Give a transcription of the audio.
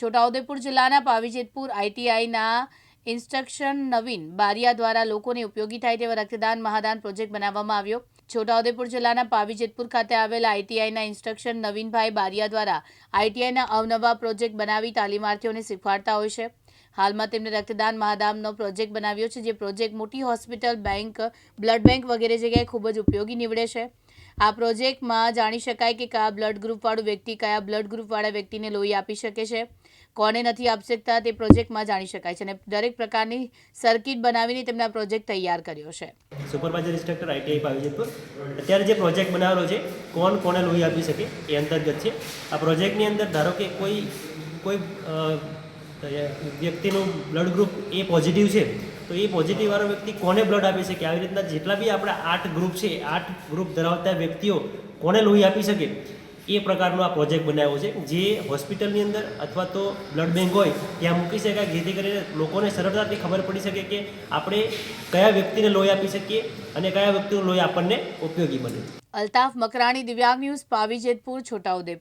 છોટાઉદેપુર જિલ્લાના પાવીજેતપુર આઈટીઆઈના ઇન્સ્ટ્રક્શન નવીન બારિયા દ્વારા લોકોને ઉપયોગી થાય તેવા રક્તદાન મહાદાન પ્રોજેક્ટ બનાવવામાં આવ્યો. છોટાઉદેપુર જિલ્લાના પાવીજેતપુર ખાતે આવેલા આઈટીઆઈના ઇન્સ્ટ્રક્શન નવીનભાઈ બારિયા દ્વારા આઈટીઆઈના અવનવા પ્રોજેક્ટ બનાવી તાલીમાર્થીઓને શીખવાડતા હોય છે. હાલમાં તેમણે રક્તદાન મહાદાનનો પ્રોજેક્ટ બનાવ્યો છે, જે પ્રોજેક્ટ મોટી હોસ્પિટલ બેંક, બ્લડ બેંક વગેરે જગ્યાએ ખૂબ જ ઉપયોગી નીવડે છે. આ પ્રોજેક્ટમાં જાણી શકાય કે કયા બ્લડ ગ્રુપવાળું વ્યક્તિ કયા બ્લડ ગ્રુપવાળા વ્યક્તિને લોહી આપી શકે છે. કોને નથી આપી શકતા તે પ્રોજેક્ટમાં જાણી શકાય છે અને દરેક પ્રકારની સર્કિટ બનાવીને તેમને આ પ્રોજેક્ટ તૈયાર કર્યો છે. Supervisor instructor ITI Pavijetpur. અત્યારે જે પ્રોજેક્ટ બનાવેલો છે, કોણ કોને લોહી આપી શકે એ અંતર્ગત છે. આ પ્રોજેક્ટની અંદર ધારો કે કોઈ કોઈ વ્યક્તિનું બ્લડ ગ્રુપ એ પોઝિટિવ છે તો એ પોઝિટિવ વાળો વ્યક્તિ કોને બ્લડ આપી શકે આવી રીતના જેટલા બી આપણા આઠ ગ્રુપ છે આઠ ગ્રુપ ધરાવતા વ્યક્તિઓ કોને લોહી આપી શકે? એ પ્રકારનો આ પ્રોજેક્ટ બનાવ્યો છે. જે હોસ્પિટલની અંદર અથવા તો બ્લડ બેંક હોય, ત્યાં મૂકી શકાય જેથી કરીને લોકોને સરળતાથી ખબર પડી શકે કે આપણે કયા વ્યક્તિને લોહી આપી શકીએ અને કયા વ્યક્તિનું લોહી આપણને ઉપયોગી બને. અલ્તાફ મકરાણી, દિવ્યાંગ ન્યૂઝ પાવીજેતપુર છોટાઉદેપુર.